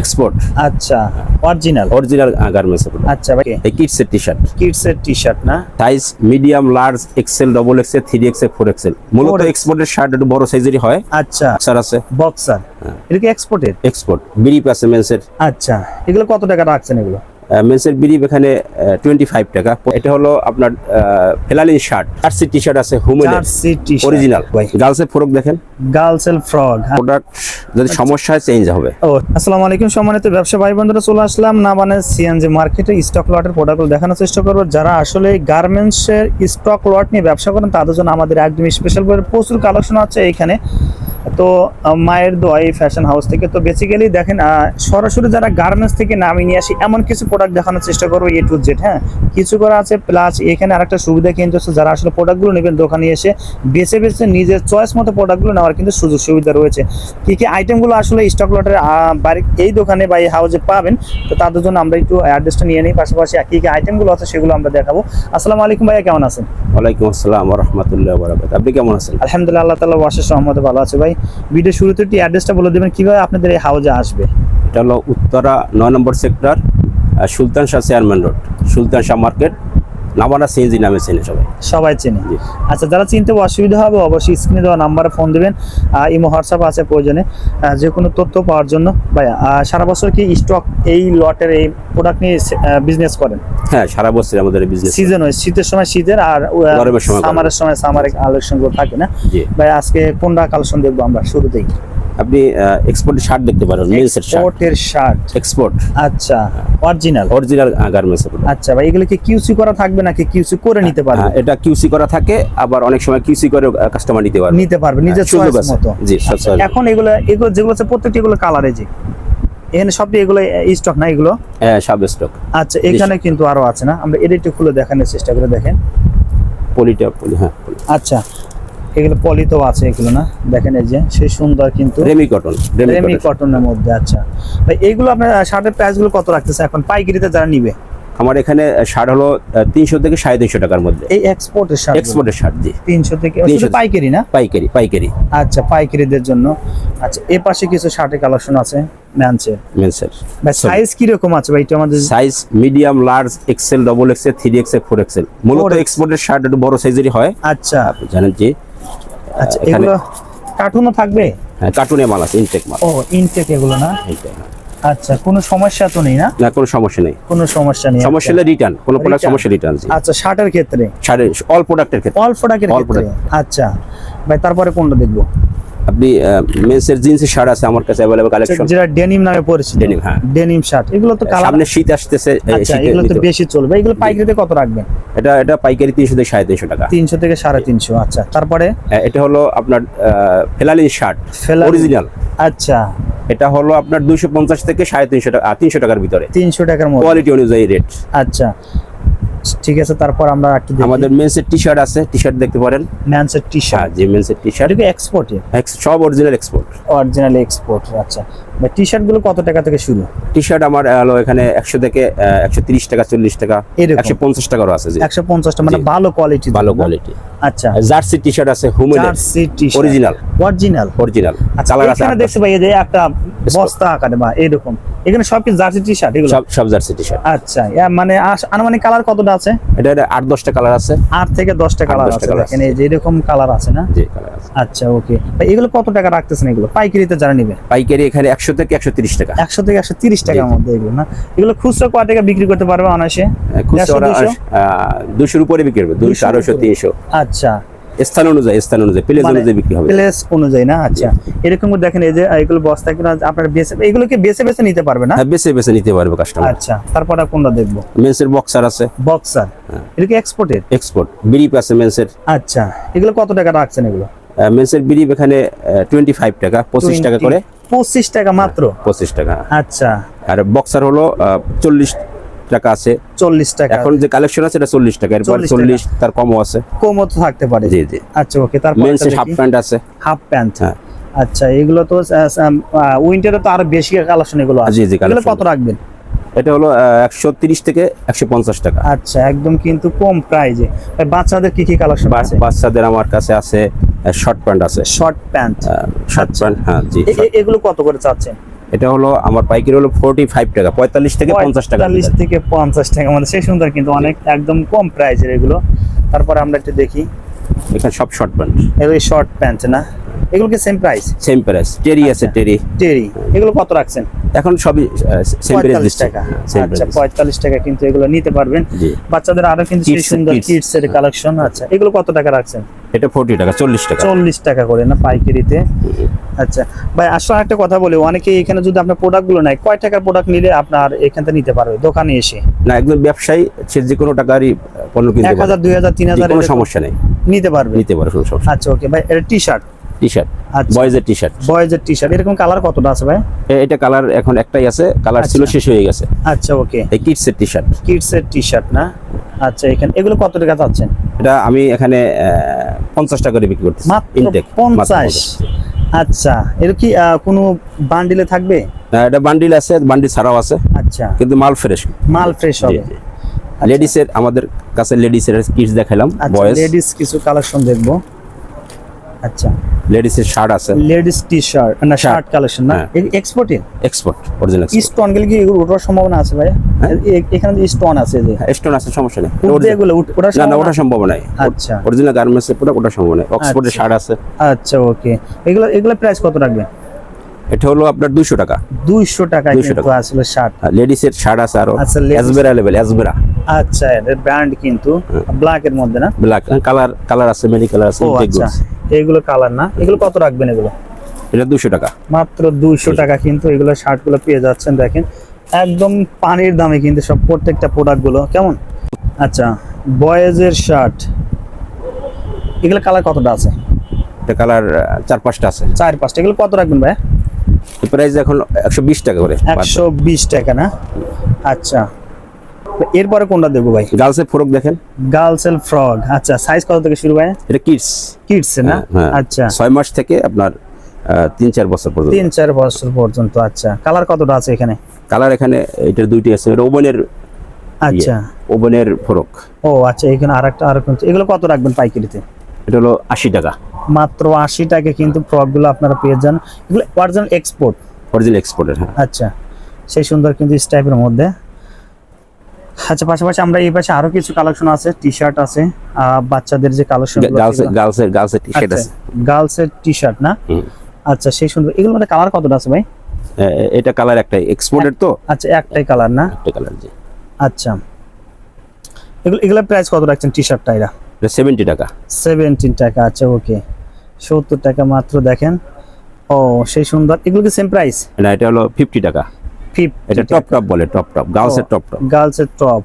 Export আচ্ছা original original garments আচ্ছা ভাই। এই কিডসের টি শার্ট কিডস এর টি শার্ট না size medium large XL double XL three XL four XL মূলত 4XL এক্সপোর্টের শার্ট একটু বড় সাইজেরই হয়। আচ্ছা। স্যার আছে। বক্সার এটা কি এক্সপোর্টেড এক্সপোর্ট বিরিপ আছে মেন্সের আচ্ছা। এগুলো কত টাকা রাখছেন এগুলো? মেন্সের বিরিপ এখানে টোয়েন্টি ফাইভ টাকা। এটা হলো আপনার ফেলালিন শার্ট জার্সি টি শার্ট আছে হুমেন অরিজিনাল গার্লসের ফ্রক দেখেন। গার্লস এল ফ্রগ প্রোডাক্ট যদি সমস্যা হয় চেঞ্জ হবে। ও আসসালামু আলাইকুম সম্মানিত ব্যবসা ভাই বন্ধুরা চলে আসলাম না মানে সিএনজি মার্কেটে স্টক লটের প্রোডাক্টগুলো দেখানোর চেষ্টা করব। যারা আসলে গার্মেন্টসের স্টক লট নিয়ে ব্যবসা করেন তাদের জন্য আমাদের একদম স্পেশাল করে প্রচুর কালেকশন আছে এইখানে তো মায়ের দোয়াই ফ্যাশন হাউস থেকে। তো বেসিক্যালি দেখেন সরাসরি যারা গার্মেন্টস থেকে নামিয়ে নিয়ে আসি এমন কিছু প্রোডাক্ট দেখানোর চেষ্টা করব এ টু জেড হ্যাঁ? কিছু করা আছে প্লাস এখানে আরেকটা সুবিধা কিন্তু হচ্ছে যারা আসলে প্রোডাক্টগুলো নেবেন দোকানে এসে বেছে বেছে নিজের চয়েস মতো প্রোডাক্টগুলো নেওয়ার কিন্তু সুযোগ সুবিধা রয়েছে। কী কী আইটেমগুলো আসলে স্টক লটের বাড়ি এই দোকানে বা এই হাউসে পাবেন তো তাদের জন্য আমরা একটু অ্যাড্রেসটা নিয়ে নিই। পাশাপাশি কী কী আইটেমগুলো আছে সেগুলো আমরা দেখাবো। আসসালামু আলাইকুম ভাইয়া কেমন আছেন? ওয়ালাইকুম আসসালাম রহমতুল্লাহ বরাকাত আপনি কেমন আছেন? আলহামদুলিল্লাহ আল্লাহ তালা ওয়াশের সহমতে ভালো আছে ভাই। ভিডিও শুরুতে একটি অ্যাড্রেসটা বলে দেবেন, কীভাবে আপনাদের এই হাউজে আসবে? এটা হলো উত্তরা নয় নম্বর sector Sultan Shah chairman road Sultan Shah market নামানা CNG নামে চেনে সবাই। সবাই চেনে। আচ্ছা যারা চিনতে অসুবিধা হবে অবশ্যই স্ক্রিনে দেওয়া নাম্বারে ফোন দেবেন। ইমো হোয়াটসঅ্যাপ আছে প্রয়োজনে। যে কোনো তথ্য পাওয়ার জন্য। ভাইয়া সারা বছর কি স্টক এই লটের এই প্রোডাক্ট নিয়ে বিজনেস করেন? হ্যাঁ সারা বছর আমাদের বিজনেস সিজন হয় শীতের সময় শীতের আর গরমের সময় সামারের সময় সামারের কালেকশনগুলো থাকে না? ভাই আজকে কোনটা কালেকশন দেখব আমরা শুরুতেই? আপনি এক্সপোর্টের শার্ট দেখতে পারেন মেন্সের শার্ট। কোটের শার্ট। এক্সপোর্ট আচ্ছা অরিজিনাল অরিজিনাল গার্মেন্টস আচ্ছা ভাই এগুলো কি কিউসি করা থাকবে নাকি কিউসি করে নিতে পারবে? হ্যাঁ, এটা কিউসি করা থাকে আবার অনেক সময় কিউসি করে কাস্টমার নিতে পারবে। নিতে পারবে নিজের হ্যাঁ, চয়েস মতো। জি, সব আচ্ছা, এখন এগুলো এগুলো যেগুলো আছে প্রত্যেকটি এগুলো কালারে যে। এখানে সবটি এগুলো স্টক না এগুলো? হ্যাঁ সব স্টক আচ্ছা এখানে কিন্তু আরও আছে না? আমরা এটা একটু খুলে দেখানোর চেষ্টা করে দেখেন। পলিটা পলি হ্যাঁ আচ্ছা এগুলো পলিতো আছে এগুলো না? দেখেন এই যে সেই সুন্দর কিন্তু রেমি কটন রেমি রেমি কটন কটনের মধ্যে আচ্ছা। ভাই এইগুলো আপনার শার্টের প্রাইসগুলো কত রাখতেছে এখন? পাইকারিতে যারা নিবে? আমার এখানে শার্ট হলো তিনশো থেকে সাড়ে তিনশো টাকার মধ্যে। এই এক্সপোর্টের শার্ট এক্সপোর্টের শার্ট জি। তিনশো থেকে 300 শুধু পাইকারি না? পাইকারি পাইকারি। আচ্ছা পাইকারিদের জন্য। আচ্ছা এ পাশে কিছু শার্টের কালেকশন আছে ম্যানসের। মেন্সের ভাই সাইজ কীরকম আছে ভাই? এটা আমাদের size medium large XL double XL three XL four XL মূলত 4XL এক্সপোর্টের শার্ট একটু বড় সাইজেরই হয়। আচ্ছা। আপনি জানেন যে আচ্ছা এগুলো কার্টুনও থাকবে? হ্যাঁ কার্টুনে মাল আছে ইনটেক মাল। ও ইনটেক এগুলো না? হ্যাঁ। আচ্ছা কোনো সমস্যা তো নেই না? না কোনো সমস্যা নেই। কোনো সমস্যা নেই সমস্যা হলে রিটার্ন কোনো প্রোডাক্ট। সমস্যা রিটার্ন আচ্ছা শার্টের ক্ষেত্রে? শার্টের অল প্রোডাক্টের ক্ষেত্রে। অল্প প্রোডাক্টের ক্ষেত্রে? আচ্ছা। ভাই তারপরে কোনটা দেখব? আপনি মেন্সের জিন্সের শার্ট আছে আমার কাছে অ্যাভেলেবল কালেকশন যেটা ডেনিম নামে পরিচিত। Denim, হ্যাঁ। ডেনিম শার্ট এগুলো তো কালার সামনে শীত আসতেছে আচ্ছা এগুলো তো বেশি চলবে। এগুলো পাইকারিতে কত রাখবেন? এটা এটা পাইকারি তিনশো থেকে সাড়ে তিনশো টাকা। তিনশো থেকে সাড়ে তিনশো আচ্ছা। তারপরে? হ্যাঁ, এটা হলো আপনার ফেলালিন শার্ট। অরিজিনাল আচ্ছা। এটা হলো আপনার দুইশো পঞ্চাশ থেকে সাড়ে তিনশো টাকা তিনশো টাকার ভিতরে। তিনশো টাকার মধ্যে। কোয়ালিটি অনুযায়ী রেট আচ্ছা। ঠিক আছে তারপর আমরা একটু আমাদের মেন্সের টি শার্ট আছে টি শার্ট দেখতে পারেন। মেন্সের টি শার্ট যে মেন্সের টি শার্ট এক্সপোর্টে সব অরিজিনাল এক্সপোর্ট অরিজিনাল এক্সপোর্ট আচ্ছা। টি শার্টগুলো কত টাকা থেকে শুরু? টি শার্ট আমার হলো এখানে একশো থেকে একশো তিরিশ টাকা চল্লিশ টাকা একশো পঞ্চাশ টাকারও আছে একশো পঞ্চাশটা মানে ভালো কোয়ালিটি ভালো কোয়ালিটি আচ্ছা। জার্সি টি শার্ট আছে women jersey T original original original আচ্ছা কালার আছে এখানে। দেখতে পাই যে একটা বস্তা আকারে বা এরকম। এখানে সব কি জার্সি টি শার্ট এগুলো? সব সব জার্সি টি শার্ট আচ্ছা মানে আনুমানিক কালার কতটা আছে? এটা আট দশটা কালার আছে। আট থেকে দশটা কালার আছে দেখেন যে এরকম কালার আছে না? জি কালার আছে। আচ্ছা ওকে এগুলো কত টাকা রাখতেছেন এগুলো? পাইকারিতে যারা নিবে? পাইকারি এখানে একশো থেকে একশো তিরিশ টাকা। একশো থেকে একশো তিরিশ টাকার মধ্যে এগুলো না? এগুলো খুচরো কয় টাকা বিক্রি করতে পারবে অনায়াসে? খুচরা দুশো? দুশোর উপরে বিক্রি হবে দুশো আড়াইশো তিনশো। আচ্ছা। স্থান অনুযায়ী স্থান অনুযায়ী প্লেস মানে অনুযায়ী বিক্রি হবে। প্লেস অনুযায়ী না? আচ্ছা। এরকম দেখেন এই যে এগুলো বস্তা কিনা আপনার বেছে এগুলোকে বেছে বেছে নিতে পারবে না? হ্যাঁ বেছে বেছে নিতে পারবে কাস্টমার আচ্ছা তারপর কোনটা দেখব? মেন্সের বক্সার আছে। বক্সার হ্যাঁ। এটা কি এক্সপোর্টেড এক্সপোর্ট বিরিপ আছে মেন্সের আচ্ছা। এগুলো কত টাকা রাখছেন এগুলো? মেন্সের বিরিপ এখানে টোয়েন্টি ফাইভ টাকা পঁচিশ টাকা করে। পঁচিশ টাকা মাত্র? পঁচিশ টাকা। আচ্ছা। আর বক্সার হলো চল্লিশ টাকা আছে। চল্লিশ টাকা। এখন যে কালেকশন আছে এটা চল্লিশ টাকা। এরপর চল্লিশ তার কমও আছে। কমও তো থাকতে পারে। জি জি। আচ্ছা ওকে মেন্সের হাফ প্যান্ট আছে। হাফ প্যান্ট হ্যাঁ। আচ্ছা এগুলো তো উইন্টারে তো আরও বেশি কালেকশন এগুলো আছে। জি, জি, এগুলো কত রাখবেন? এটা হলো একশো তিরিশ থেকে একশো পঞ্চাশ টাকা। আচ্ছা একদম কিন্তু কম প্রাইজে বাচ্চাদের কি কি কালেকশন আছে? বাচ্চাদের আমার কাছে আছে শর্ট প্যান্ট আছে। শর্ট প্যান্ট শর্ট প্যান্ট হ্যাঁ জি এগুলো কত করে চাচ্ছেন? এটা হলো আমার পাইকারি হলো ফোর্টি ফাইভ টাকা পঁয়তাল্লিশ থেকে পঞ্চাশ টাকা পঁয়তাল্লিশ থেকে পঞ্চাশ টাকা। মানে সেই সুন্দর কিন্তু অনেক একদম কম প্রাইসের এগুলো। তারপরে আমরা একটু দেখি। এখানে সব শর্ট প্যান্ট এগুলো শর্ট প্যান্ট না? এগুলো কি সেম প্রাইস সেম প্রাইস টেরি আছে আচ্ছা। টেরি টেরি এগুলো কত রাখছেন? এখন সবই সেম প্রাইস টাকা। আচ্ছা প্রাইস পঁয়তাল্লিশ টাকা কিন্তু এগুলো নিতে পারবেন। বাচ্চাদের আরও কিন্তু সেই সুন্দর কিডস এর কালেকশন আচ্ছা এগুলো কত টাকা রাখছেন? এটা ফোর্টি টাকা চল্লিশ টাকা। চল্লিশ টাকা করে না পাইকারিতে? আচ্ছা ভাই আসলে একটা কথা বলি অনেকে এখানে যদি আপনার প্রোডাক্টগুলো নেয় কয় টাকার প্রোডাক্ট নিলে আপনার এখান থেকে নিতে পারবে দোকানে এসে? না একজন ব্যবসায়ী সে যে কোনো টাকারই পণ্য কিনতে পারে। হাজার দুই হাজার তিন হাজার কোনো এরকম সমস্যা নেই। নিতে পারবে? নিতে পারবে আচ্ছা ওকে ভাই এটা টি শার্ট টি শার্ট বয়েজের টি শার্ট বয়েজের টি শার্ট এরকম কালার কতটা আছে ভাই? এটা কালার এখন একটাই আছে কালার ছিল আচ্ছা। শেষ হয়ে গেছে। আচ্ছা ওকে এই কিডসের টি শার্ট কিডস এর টি শার্ট না? আচ্ছা এখানে এগুলো কত টাকা চাচ্ছেন এটা আমি এখানে পঞ্চাশ টাকা করে বিক্রি মাত্র ইনটেক পঞ্চাশ। আচ্ছা এর কি কোনো বান্ডিলে থাকবে? এটা বান্ডিল আছে বান্ডিল ছাড়াও আছে। আচ্ছা। কিন্তু মাল ফ্রেশ মাল ফ্রেশ হবে। লেডিসের আমাদের কাছে লেডিসের কিডস দেখাইলাম আচ্ছা বয়েজ লেডিস কিছু কালেকশন দেখব। আচ্ছা। লেডিসের শার্ট আছে। লেডিস টি শার্ট না শার্ট কালেকশন না? হ্যাঁ। এক্সপোর্টের এক্সপোর্ট অরিজিনাল স্টোন গেলে কি এগুলো ওঠার সম্ভাবনা আছে ভাই হ্যাঁ। এখানে যে স্টোন আছে যে। স্টোন আছে সমস্যা নেই। এগুলো উঠ- না না ওটা সম্ভব নাই। আচ্ছা। অরিজিনাল গার্মেন্টসের পুরো ওটা সম্ভব নাই। অক্সফোর্ডের আচ্ছা। শার্ট আছে। আচ্ছা ওকে এগুলো এগুলো প্রাইস কত রাখবেন? এটা হলো আপনার দুইশো টাকা। দুইশো টাকায় 200 কিন্তু আসলে শার্ট লেডিসের শার্ট আছে আরও। আচ্ছা, অ্যাজবেরা লেভেল অ্যাজবেরা আচ্ছা এর ব্র্যান্ড কিন্তু ব্ল্যাক এর মধ্যে না? ব্ল্যাক কালার কালার আছে মেনি কালার আছে আচ্ছা এগুলো কালার না? এগুলো কত রাখবেন এগুলো? এটা দুশো টাকা। মাত্র দুইশো টাকা কিন্তু এগুলো শার্টগুলো পেয়ে যাচ্ছেন দেখেন। একদম পানির দামে কিন্তু সব প্রত্যেকটা প্রোডাক্টগুলো কেমন? আচ্ছা বয়েজের শার্ট এগুলো কালার কতটা আছে? এটা কালার চার পাঁচটা আছে। চার পাঁচটা এগুলো কত রাখবেন ভাই প্রাইস এখন একশো বিশ টাকা করে। একশো বিশ টাকা না? আচ্ছা এরপরে কোনটা দেখব ভাই? গার্লসের ফ্রক দেখেন। গার্লস এল ফ্রগ আচ্ছা সাইজ কত থেকে শুরু ভাই? এটা কিডস কিডস না? হ্যাঁ আচ্ছা। ছয় মাস থেকে আপনার তিন চার বছর পর্যন্ত। তিন চার বছর পর্যন্ত আচ্ছা। কালার কতটা আছে এখানে? কালার এখানে এটার দুইটি আছে এটা ওভেনের আচ্ছা। ওভেনের ফ্রক। ও আচ্ছা এখানে আরেকটা আর এগুলো কত রাখবেন পাইকারিতে? এটা হলো আশি টাকা। মাত্র আশি টাকা কিন্তু ফ্রকগুলো আপনারা পেয়ে যান। এগুলো অরিজিনাল এক্সপোর্ট অরিজিনাল এক্সপোর্টের হ্যাঁ। আচ্ছা সেই সুন্দর কিন্তু স্টাইপের মধ্যে। আচ্ছা পাশাপাশি আমরা এই পাশে আরও কিছু কালেকশন আছে টি শার্ট আছে বাচ্চাদের যে কালেকশন গার্লসের গার্লসের গার্লসের টি শার্ট আছে। গার্লসের টি শার্ট না? আচ্ছা সেই সুন্দর এগুলোর মধ্যে কালার কতটা আছে ভাই? এটা কালার একটাই। এক্সপোর্টের তো? আচ্ছা একটাই কালার না? একটা কালার জি। আচ্ছা। এগুলো এগুলোর প্রাইস কত রাখছেন টি শার্টটা এরা সেভেন্টি টাকা। সেভেন্টিন টাকা আচ্ছা ওকে সত্তর টাকা মাত্র দেখেন। ও সেই সুন্দর। এগুলো কি সেম প্রাইস না এটা হলো ফিফটি টাকা। এটা টপ টপ বলে টপ টপ গার্লসের টপ টপ গার্লসের টপ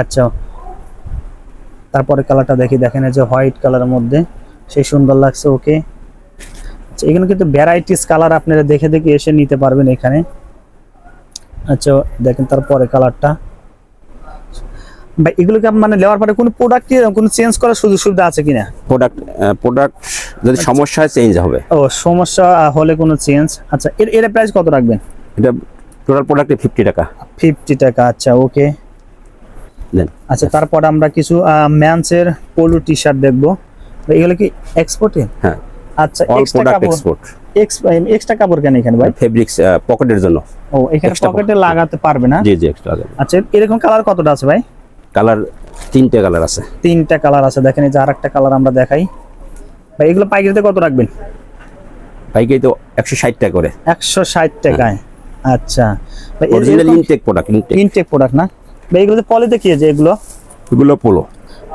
আচ্ছা। তারপরে কালারটা দেখি দেখেন এই যে হোয়াইট কালারের মধ্যে। সেই সুন্দর লাগছে ওকে আচ্ছা এখানে কিন্তু ভ্যারাইটিস কালার আপনারা দেখে দেখে এসে নিতে পারবেন এখানে। আচ্ছা দেখেন তারপরে কালারটা ভাই এগুলোকে মানে নেওয়ার পরে কোনো প্রোডাক্ট কোনো চেঞ্জ করার সুযোগ সুবিধা আছে কিনা? প্রোডাক্ট প্রোডাক্ট যদি সমস্যা হয় চেঞ্জ হবে। ও সমস্যা হলে কোনো চেঞ্জ আচ্ছা এর এর প্রাইস কত রাখবেন? এটা টোটাল প্রোডাক্টে ফিফটি টাকা। ফিফটি টাকা আচ্ছা ওকে দেন আচ্ছা তারপর আমরা কিছু ম্যান্সের পোলো টি শার্ট দেখব। এগুলো কি এক্সপোর্টে হ্যাঁ। আচ্ছা এক্সট্রা কাপড় এক্সপোর্ট এক্সট্রা কাপড় কেন এখানে ভাই? ফেব্রিক্স পকেটের জন্য। ও এখানে পকেটে লাগাতে পারবে না? জি জি এক্সট্রা আচ্ছা এরকম কালার কতটা আছে ভাই? কালার তিনটে কালার আছে। তিনটা কালার আছে দেখেন এই যে আরেকটা কালার আমরা দেখাই। ভাই এগুলো পাইকারিতে কত রাখবেন? পাইকারি তো একশো ষাট টাকা করে। একশো ষাট টাকায়। আচ্ছা। Original intact product intact product না? ভাই এগুলো পলিতে কি আছে এগুলো? এগুলো পোলো।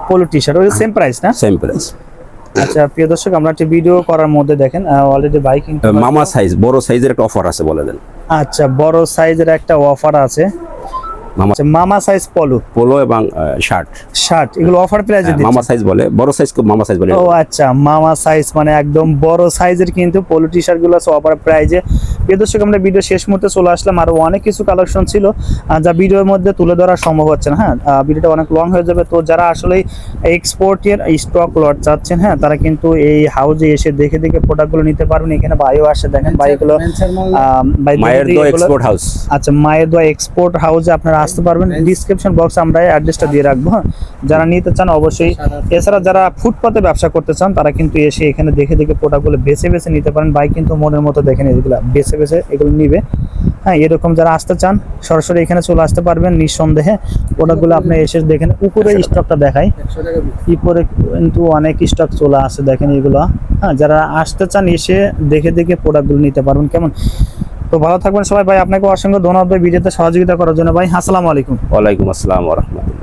পোলো টি শার্ট ওই সেম প্রাইস না? সেম প্রাইস আচ্ছা প্রিয় দর্শক আমরা একটি ভিডিও করার মধ্যে দেখেন অলরেডি বাইকিং মামা সাইজ বড় সাইজের একটা অফার আছে বলে দেন। আচ্ছা বড় সাইজের একটা অফার আছে। মামা সাইজ পলো। পোলো এবং শার্ট শার্ট এগুলো অফার প্রাইসে দিচ্ছে মামা সাইজ বলে বড় সাইজ মামা সাইজ বলে। ও আচ্ছা মামা সাইজ মানে একদম বড় সাইজের কিন্তু পোলো টি শার্টগুলো আছে অফার প্রাইজে প্রিয় দর্শক আমরা ভিডিও শেষ মুহূর্তে চলে আসলাম। আরও অনেক কিছু কালেকশন ছিল যা ভিডিওর মধ্যে তুলে ধরা সম্ভব হচ্ছে না। হ্যাঁ ভিডিওটা অনেক লং হয়ে যাবে। তো যারা আসলে এক্সপোর্টের স্টক লট চাচ্ছেন হ্যাঁ তারা কিন্তু এই হাউজে এসে দেখে দেখে প্রোডাক্টগুলো নিতে পারবেন। এখানে বাইও আসে দেখেন বাইগুলো এক্সপোর্ট হাউস আচ্ছা মায়ের দোয়া এক্সপোর্ট হাউসে আপনারা আসতে পারবেন। ডিসক্রিপশন বক্সে আমরা অ্যাড্রেসটা দিয়ে রাখব হ্যাঁ। যারা নিতে চান অবশ্যই এছাড়া যারা ফুটপাতে ব্যবসা করতে চান তারা কিন্তু এসে এখানে দেখে দেখে প্রোডাক্টগুলো বেছে বেছে নিতে পারেন। ভাই কিন্তু মনের মতো দেখেন এগুলো বেছে বেছে বেছে এগুলো নিবে। হ্যাঁ এরকম যারা আসতে চান সরাসরি এখানে চলে আসতে পারবেন নিঃসন্দেহে। প্রোডাক্টগুলো আপনি এসে দেখেন উপরে স্টকটা দেখাই। উপরে কিন্তু অনেক স্টক চলে আসে দেখেন এগুলো। হ্যাঁ যারা আসতে চান এসে দেখে দেখে প্রোডাক্টগুলো নিতে পারবেন। কেমন? তো ভালো থাকবেন সবাই। ভাই আপনাকে অসংখ্য ধন্যবাদ। ভাই ভিডিওতে সহযোগিতা করার জন্য। ভাই আসসালামু আলাইকুম। ওয়ালাইকুম আসসালাম রহমতুল্লাহ।